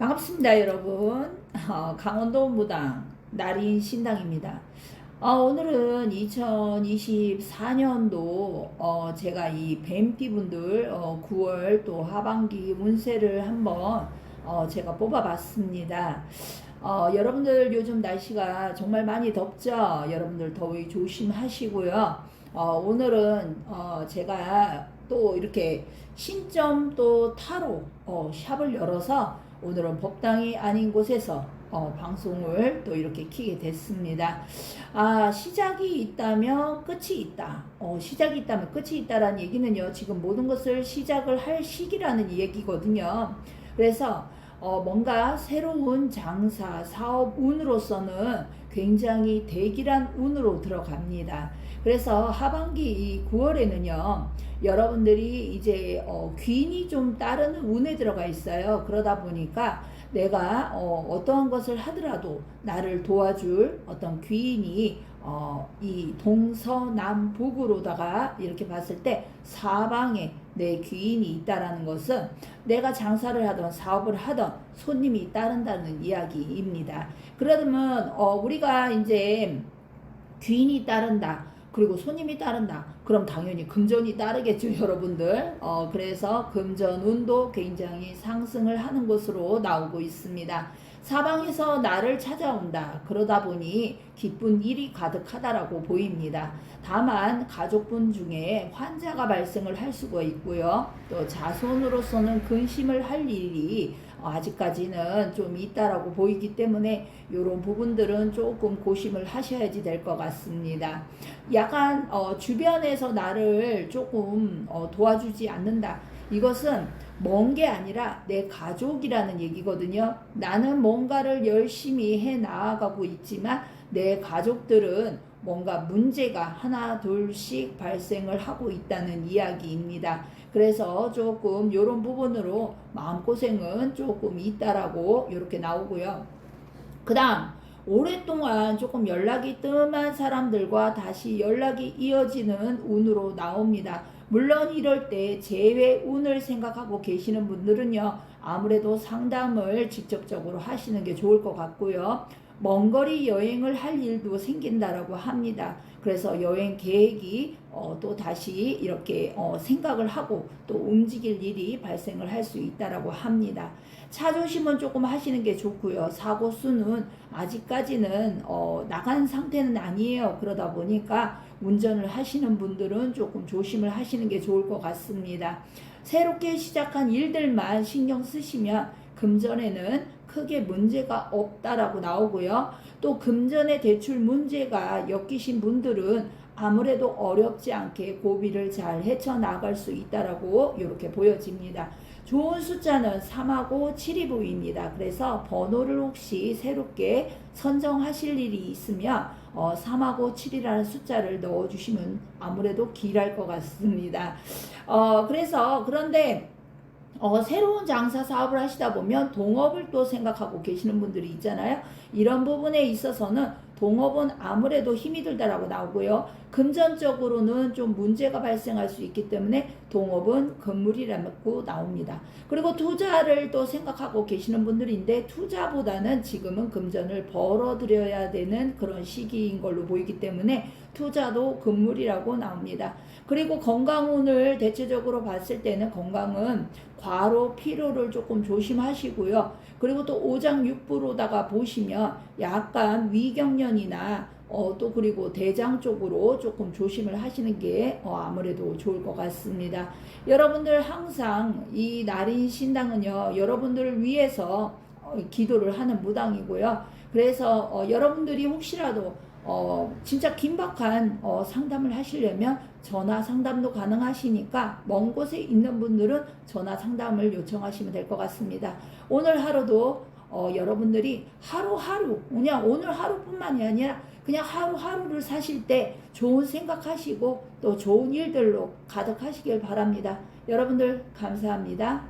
반갑습니다, 여러분. 어, 강원도 무당 나린 신당입니다. 어, 오늘은 2024년도 어, 제가 이 뱀띠 분들 어, 9월 또 하반기 운세를 한번 어, 제가 뽑아봤습니다. 어, 여러분들 요즘 날씨가 정말 많이 덥죠? 여러분들 더위 조심하시고요. 어, 오늘은 어, 제가 또 이렇게 신점 또 타로 어, 샵을 열어서 오늘은 법당이 아닌 곳에서 어, 방송을 또 이렇게 키게 됐습니다. 아, 시작이 있다면 끝이 있다. 어, 시작이 있다면 끝이 있다라는 얘기는요, 지금 모든 것을 시작을 할 시기라는 얘기거든요. 그래서 어, 뭔가 새로운 장사, 사업 운으로서는 굉장히 대기란 운으로 들어갑니다. 그래서 하반기 이 9월에는요, 여러분들이 이제 어, 귀인이 좀 따르는 운에 들어가 있어요. 그러다 보니까 내가 어, 어떠한 것을 하더라도 나를 도와줄 어떤 귀인이 어, 이 동서남북으로다가 이렇게 봤을 때 사방에 내 귀인이 있다라는 것은 내가 장사를 하던 사업을 하던 손님이 따른다는 이야기입니다. 그러면 어, 우리가 이제 귀인이 따른다. 그리고 손님이 따른다. 그럼 당연히 금전이 따르겠죠, 여러분들. 어, 그래서 금전운도 굉장히 상승을 하는 것으로 나오고 있습니다. 사방에서 나를 찾아온다. 그러다 보니 기쁜 일이 가득하다라고 보입니다. 다만 가족분 중에 환자가 발생을 할 수가 있고요. 또 자손으로서는 근심을 할 일이 아직까지는 좀 있다라고 보이기 때문에 이런 부분들은 조금 고심을 하셔야지 될 것 같습니다. 약간 어, 주변에서 나를 조금 어, 도와주지 않는다. 이것은 먼 게 아니라 내 가족이라는 얘기거든요. 나는 뭔가를 열심히 해 나아가고 있지만 내 가족들은 뭔가 문제가 하나 둘씩 발생을 하고 있다는 이야기입니다. 그래서 조금 이런 부분으로 마음고생은 조금 있다라고 이렇게 나오고요. 그 다음 오랫동안 조금 연락이 뜸한 사람들과 다시 연락이 이어지는 운으로 나옵니다. 물론 이럴 때 재회 운을 생각하고 계시는 분들은요, 아무래도 상담을 직접적으로 하시는 게 좋을 것 같고요. 먼 거리 여행을 할 일도 생긴다라고 합니다. 그래서 여행 계획이 어, 또 다시 이렇게 어, 생각을 하고 또 움직일 일이 발생을 할 수 있다라고 합니다. 차 조심은 조금 하시는 게 좋고요. 사고 수는 아직까지는 어, 나간 상태는 아니에요. 그러다 보니까 운전을 하시는 분들은 조금 조심을 하시는 게 좋을 것 같습니다. 새롭게 시작한 일들만 신경 쓰시면 금전에는 크게 문제가 없다라고 나오고요. 또 금전의 대출 문제가 엮이신 분들은 아무래도 어렵지 않게 고비를 잘 헤쳐나갈 수 있다라고 이렇게 보여집니다. 좋은 숫자는 3하고 7이 보입니다. 그래서 번호를 혹시 새롭게 선정하실 일이 있으면 어, 3하고 7이라는 숫자를 넣어주시면 아무래도 길할 것 같습니다. 어, 그래서 그런데 어, 새로운 장사 사업을 하시다 보면 동업을 또 생각하고 계시는 분들이 있잖아요. 이런 부분에 있어서는 동업은 아무래도 힘이 들다라고 나오고요. 금전적으로는 좀 문제가 발생할 수 있기 때문에 동업은 건물이라고 나옵니다. 그리고 투자를 또 생각하고 계시는 분들인데 투자보다는 지금은 금전을 벌어들여야 되는 그런 시기인 걸로 보이기 때문에 투자도 건물이라고 나옵니다. 그리고 건강운을 대체적으로 봤을 때는 건강은 과로, 피로를 조금 조심하시고요. 그리고 또 오장육부로다가 보시면 약간 위경련 이나 어, 또 그리고 대장 쪽으로 조금 조심을 하시는 게 어, 아무래도 좋을 것 같습니다. 여러분들 항상 이 날인 신당은요, 여러분들을 위해서 어, 기도를 하는 무당이고요. 그래서 어, 여러분들이 혹시라도 어, 진짜 긴박한 어, 상담을 하시려면 전화 상담도 가능하시니까 먼 곳에 있는 분들은 전화 상담을 요청하시면 될 것 같습니다. 오늘 하루도 어, 여러분들이 하루하루 그냥 오늘 하루뿐만이 아니라 그냥 하루하루를 사실 때 좋은 생각하시고 또 좋은 일들로 가득하시길 바랍니다. 여러분들 감사합니다.